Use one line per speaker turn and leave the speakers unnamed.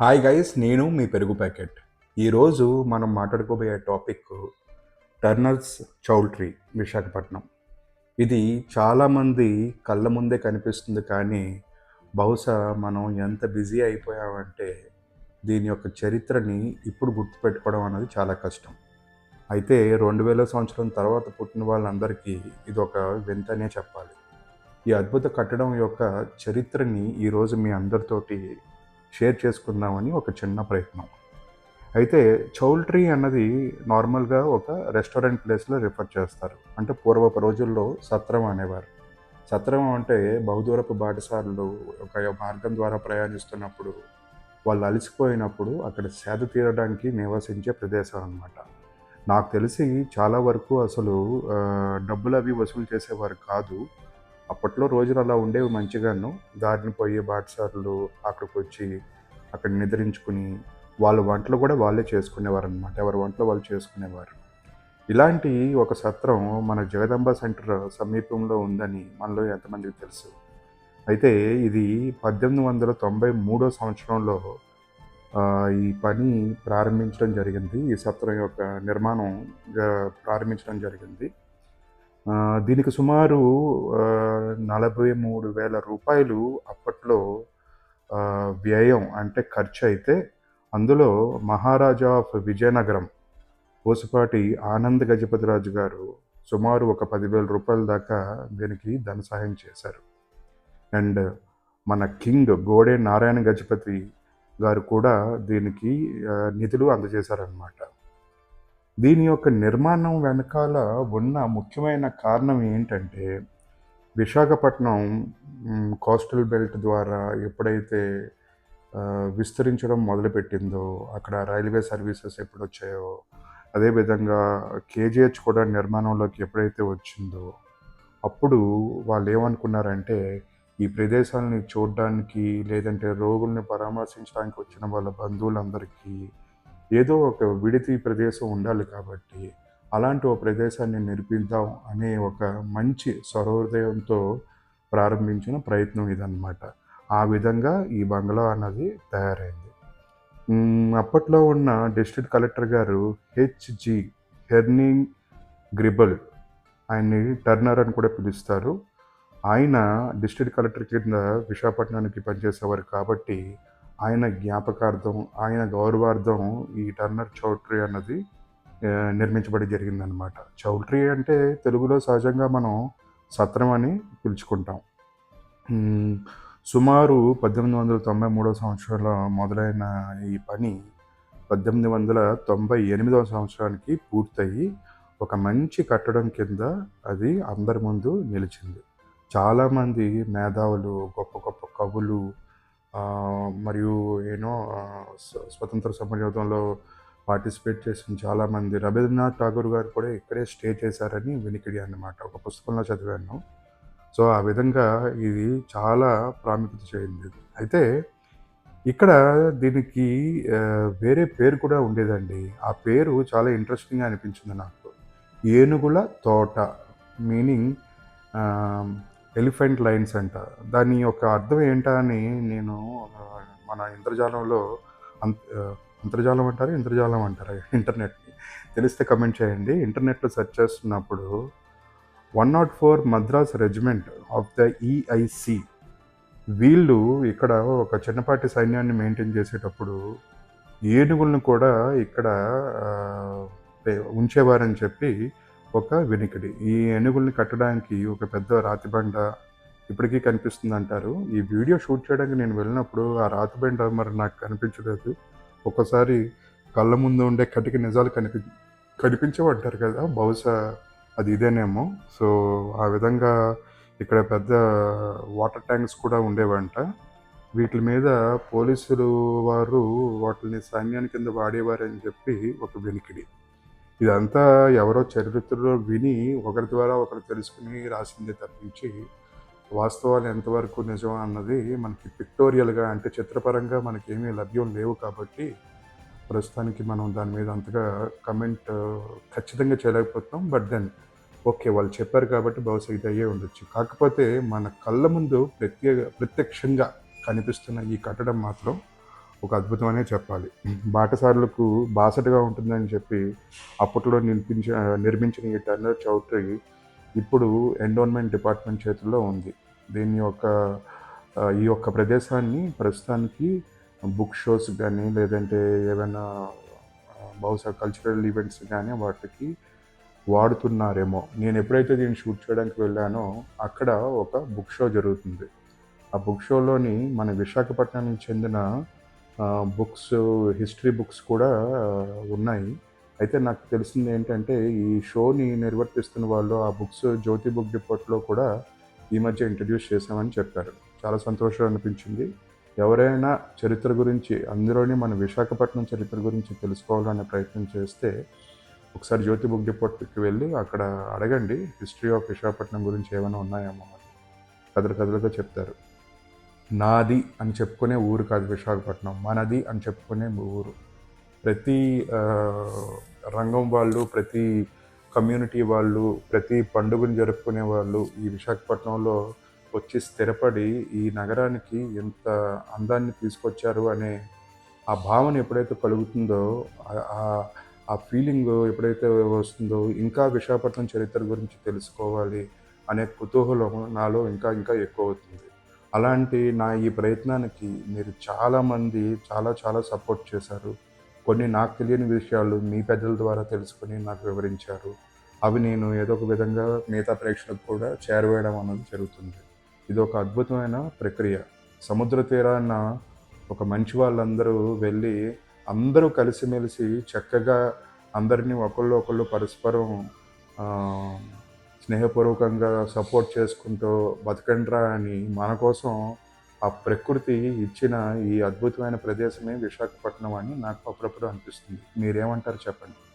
Hi guys నేను మీ పెరుగు packet. ఈరోజు మనం మాట్లాడుకోబోయే టాపిక్ టర్నర్స్ చౌల్ట్రీ విశాఖపట్నం. ఇది చాలామంది కళ్ళ ముందే కనిపిస్తుంది కానీ బహుశా మనం ఎంత బిజీ అయిపోయామంటే దీని యొక్క చరిత్రని ఇప్పుడు గుర్తుపెట్టుకోవడం అనేది చాలా కష్టం. అయితే రెండు వేల సంవత్సరం తర్వాత పుట్టిన వాళ్ళందరికీ ఇది ఒక వింతనే చెప్పాలి. ఈ అద్భుత కట్టడం యొక్క చరిత్రని ఈరోజు మీ అందరితోటి షేర్ చేసుకుందామని ఒక చిన్న ప్రయత్నం. అయితే చౌల్ట్రీ అన్నది నార్మల్గా ఒక రెస్టారెంట్ ప్లేస్లో రిఫర్ చేస్తారు. అంటే పూర్వపు రోజుల్లో సత్రం అనేవారు. సత్రం అంటే బహుదూరపు బాటసారులు ఒక మార్గం ద్వారా ప్రయాణిస్తున్నప్పుడు వాళ్ళు అలసిపోయినప్పుడు అక్కడ సేద తీరడానికి నివసించే ప్రదేశం అన్నమాట. నాకు తెలిసి చాలా వరకు అసలు డబ్బులు అవి వసూలు చేసేవారు కాదు. అప్పట్లో రోజులు అలా ఉండేవి మంచిగాను. దారిని పోయే బాటసార్లు అక్కడికి వచ్చి అక్కడ నిద్రించుకుని వాళ్ళ వంటలు కూడా వాళ్ళే చేసుకునేవారు అనమాట ఎవరి వంటలు వాళ్ళు చేసుకునేవారు. ఇలాంటి ఒక సత్రం మన జగదంబ సెంటర్ సమీపంలో ఉందని మనలో ఎంతమందికి తెలుసు. అయితే ఇది పద్దెనిమిది వందల తొంభై మూడో సంవత్సరంలో ఈ పని ప్రారంభించడం జరిగింది. ఈ సత్రం యొక్క నిర్మాణం ప్రారంభించడం జరిగింది. దీనికి సుమారు నలభై మూడు వేల రూపాయలు అప్పట్లో వ్యయం అంటే ఖర్చు అయితే అందులో మహారాజా ఆఫ్ విజయనగరం పూసపాటి ఆనంద్ గజపతిరాజు గారు సుమారు ఒక పదివేల రూపాయల దాకా దీనికి ధన సహాయం చేశారు. అండ్ మన కింగ్ గోడే నారాయణ గజపతి గారు కూడా దీనికి నిధులు అందజేశారనమాట దీని యొక్క నిర్మాణం వెనకాల ఉన్న ముఖ్యమైన కారణం ఏంటంటే విశాఖపట్నం కోస్టల్ బెల్ట్ ద్వారా ఎప్పుడైతే విస్తరించడం మొదలుపెట్టిందో అక్కడ రైల్వే సర్వీసెస్ ఎప్పుడు వచ్చాయో అదేవిధంగా కేజీహెచ్ కూడా నిర్మాణంలోకి ఎప్పుడైతే వచ్చిందో అప్పుడు వాళ్ళు ఏమనుకున్నారంటే ఈ ప్రదేశాలని చూడడానికి లేదంటే రోగుల్ని పరామర్శించడానికి వచ్చిన వాళ్ళ బంధువులందరికీ ఏదో ఒక విడితి ప్రదేశం ఉండాలి కాబట్టి అలాంటి ఒక ప్రదేశాన్ని నిర్మిద్దాం అనే ఒక మంచి సహృదయంతో ప్రారంభించిన ప్రయత్నం ఇదన్నమాట. ఆ విధంగా ఈ బంగ్లా అన్నది తయారైంది. అప్పట్లో ఉన్న డిస్ట్రిక్ట్ కలెక్టర్ గారు హెచ్జి హెర్నింగ్ గ్రిబల్ ఆయన్ని టర్నర్ అని కూడా పిలుస్తారు. ఆయన డిస్ట్రిక్ట్ కలెక్టర్ కింద విశాఖపట్నానికి పనిచేసేవారు కాబట్టి ఆయన జ్ఞాపకార్థం ఆయన గౌరవార్థం ఈ టర్నర్ చౌట్రీ అన్నది నిర్మించబడి జరిగిందనమాట చౌల్ట్రీ అంటే తెలుగులో సహజంగా మనం సత్రం అని పిలుచుకుంటాం. సుమారు పద్దెనిమిది వందల తొంభై మూడో సంవత్సరంలో మొదలైన ఈ పని పద్దెనిమిది వందల తొంభై ఎనిమిదవ సంవత్సరానికి పూర్తయి ఒక మంచి కట్టడం కింద అది అందరి ముందు నిలిచింది. చాలామంది మేధావులు గొప్ప గొప్ప కవులు మరియు ఏనో స్వతంత్ర సమరయోధంలో పార్టిసిపేట్ చేసిన చాలామంది రవీంద్రనాథ్ ఠాగూర్ గారు కూడా ఇక్కడే స్టే చేశారని వినికిడి అన్నమాట. ఒక పుస్తకంలో చదివాను. సో ఆ విధంగా ఇది చాలా ప్రాముఖ్యత చెందింది. అయితే ఇక్కడ దీనికి వేరే పేరు కూడా ఉండేదండి. ఆ పేరు చాలా ఇంట్రెస్టింగ్గా అనిపించింది నాకు. ఏనుగుల తోట మీనింగ్ ఎలిఫెంట్ లైన్స్ అంట. దాని యొక్క అర్థం ఏంటా అని నేను మన ఇంద్రజాలంలో అంత అంతర్జాలం అంటారా ఇంద్రజాలం అంటారా? ఇంటర్నెట్ని తెలిస్తే కమెంట్ చేయండి. ఇంటర్నెట్లో సెర్చ్ చేస్తున్నప్పుడు one naught four Madras regiment of the EIC వీళ్ళు ఇక్కడ ఒక చిన్నపాటి సైన్యాన్ని మెయింటైన్ చేసేటప్పుడు ఏనుగులను కూడా ఇక్కడ ఉంచేవారని చెప్పి ఒక వినికిడి. ఈ ఏనుగుల్ని కట్టడానికి ఒక పెద్ద రాతిబండ ఇప్పటికీ కనిపిస్తుంది అంటారు ఈ వీడియో షూట్ చేయడానికి నేను వెళ్ళినప్పుడు ఆ రాతిబండ మరి నాకు కనిపించలేదు. ఒక్కసారి కళ్ళ ముందు ఉండే కటిక నిజాలు కనిపి కనిపించబడ్డారు కదా బహుశా అది ఇదేనేమో. సో ఆ విధంగా ఇక్కడ పెద్ద వాటర్ ట్యాంక్స్ కూడా ఉండేవంట. వీటి మీద పోలీసులు వారు వాటిని సైన్యాని కింద వాడేవారని చెప్పి ఒక వెనికిడి. ఇదంతా ఎవరో చరిత్రలో విని ఒకరి ద్వారా ఒకరు తెలుసుకుని రాసిందే తప్పించి వాస్తవాలు ఎంతవరకు నిజం అన్నది మనకి పిక్టోరియల్గా అంటే చిత్రపరంగా మనకి ఏమీ లభ్యం లేవు కాబట్టి ప్రస్తుతానికి మనం దాని మీద అంతగా కమెంట్ uh, ఖచ్చితంగా చేయలేకపోతున్నాం. బట్ దెన్ ఓకే వాళ్ళు చెప్పారు కాబట్టి బహుశా ఇది అయ్యే ఉండొచ్చు. కాకపోతే మన కళ్ళ ముందు ప్రత్యేక ప్రత్యక్షంగా కనిపిస్తున్న ఈ కట్టడం మాత్రం ఒక అద్భుతమనే చెప్పాలి. బాటసారులకు బాసటగా ఉంటుందని చెప్పి అప్పట్లో నిర్మించ నిర్మించిన ఈ టర్నర్ చౌట్రీ ఇప్పుడు ఎండోన్మెంట్ డిపార్ట్మెంట్ చేతుల్లో ఉంది. దీని యొక్క ఈ యొక్క ప్రదేశాన్ని ప్రస్తుతానికి బుక్ షోస్ కానీ లేదంటే ఏమైనా బహుశా కల్చరల్ ఈవెంట్స్ కానీ వాటికి వాడుతున్నారేమో. నేను ఎప్పుడైతే దీన్ని షూట్ చేయడానికి వెళ్ళానో అక్కడ ఒక బుక్ షో జరుగుతుంది. ఆ బుక్ షోలోని మన విశాఖపట్నానికి చెందిన బుక్స్ హిస్టరీ బుక్స్ కూడా ఉన్నాయి. అయితే నాకు తెలిసింది ఏంటంటే ఈ షోని నిర్వర్తిస్తున్న వాళ్ళు ఆ బుక్స్ జ్యోతి బుక్ డిపోట్లో కూడా ఈ మధ్య ఇంట్రడ్యూస్ చేశామని చెప్పారు. చాలా సంతోషం అనిపించింది. ఎవరైనా చరిత్ర గురించి అందులోని మన విశాఖపట్నం చరిత్ర గురించి తెలుసుకోవాలనే ప్రయత్నం చేస్తే ఒకసారి జ్యోతి బుక్ డిపోట్కి వెళ్ళి అక్కడ అడగండి. హిస్టరీ ఆఫ్ విశాఖపట్నం గురించి ఏమైనా ఉన్నాయేమో కథలు కథలుగా చెప్తారు. నాది అని చెప్పుకునే ఊరు కాదు విశాఖపట్నం మనది అని చెప్పుకునే ఊరు. ప్రతి రంగం వాళ్ళు ప్రతి కమ్యూనిటీ వాళ్ళు ప్రతి పండుగను జరుపుకునే వాళ్ళు ఈ విశాఖపట్నంలో వచ్చి స్థిరపడి ఈ నగరానికి ఎంత అందాన్ని తీసుకొచ్చారు అనే ఆ భావన ఎప్పుడైతే కలుగుతుందో ఆ ఫీలింగ్ ఎప్పుడైతే వస్తుందో ఇంకా విశాఖపట్నం చరిత్ర గురించి తెలుసుకోవాలి అనే కుతూహలం నాలో ఇంకా ఇంకా ఎక్కువ అవుతుంది. అలాంటి నా ఈ ప్రయత్నానికి మీరు చాలామంది చాలా చాలా సపోర్ట్ చేశారు. కొన్ని నాకు తెలియని విషయాలు మీ పెద్దల ద్వారా తెలుసుకొని నాకు వివరించారు. అవి నేను ఏదో ఒక విధంగా మిగతా ప్రేక్షకులకు కూడా చేరవేయడం అనేది జరుగుతుంది. ఇది ఒక అద్భుతమైన ప్రక్రియ. సముద్ర తీరాన ఒక మంచి వాళ్ళందరూ వెళ్ళి అందరూ కలిసిమెలిసి చక్కగా అందరినీ ఒకళ్ళు ఒకళ్ళు పరస్పరం స్నేహపూర్వకంగా సపోర్ట్ చేసుకుంటూ బతకండ్రా అని మన కోసం ఆ ప్రకృతి ఇచ్చిన ఈ అద్భుతమైన ప్రదేశమే విశాఖపట్నం అని నాకు అప్పుడప్పుడు అనిపిస్తుంది. మీరేమంటారు చెప్పండి?